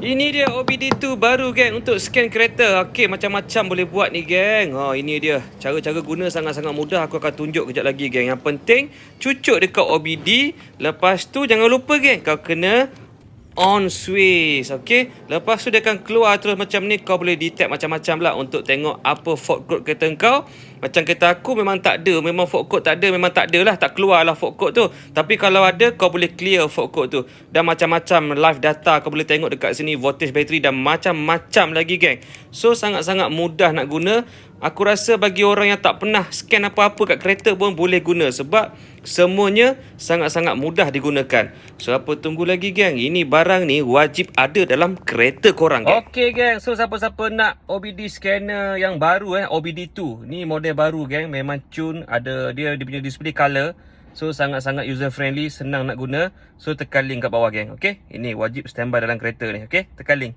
Ini dia OBD2 baru geng untuk scan kereta. Okey, macam-macam boleh buat ni geng. Ha, ini dia. Cara-cara guna sangat-sangat mudah. Aku akan tunjuk kejap lagi geng. Yang penting cucuk dekat OBD. Lepas tu jangan lupa geng kau kena on switch. Okey. Lepas tu dia akan keluar terus macam ni. Kau boleh detect macam-macam lah untuk tengok apa fault code kereta kau. Macam kereta aku memang tak ada. Memang fault code tak ada. Memang tak ada lah. Tak keluar lah fault code tu. Tapi kalau ada kau boleh clear fault code tu. Dan macam-macam live data kau boleh tengok dekat sini. Voltage battery dan macam-macam lagi geng. So sangat-sangat mudah nak guna. Aku rasa bagi orang yang tak pernah scan apa-apa kat kereta pun boleh guna sebab semuanya sangat-sangat mudah digunakan. So apa tunggu lagi geng? Ini barang ni wajib ada dalam kereta korang geng. Okey geng, so siapa-siapa nak OBD scanner yang baru eh OBD2. Ni model baru geng, memang tune ada dia dia punya display color. So sangat-sangat user friendly, senang nak guna. So tekan link kat bawah geng, okey? Ini wajib standby dalam kereta ni, okey? Tekan link.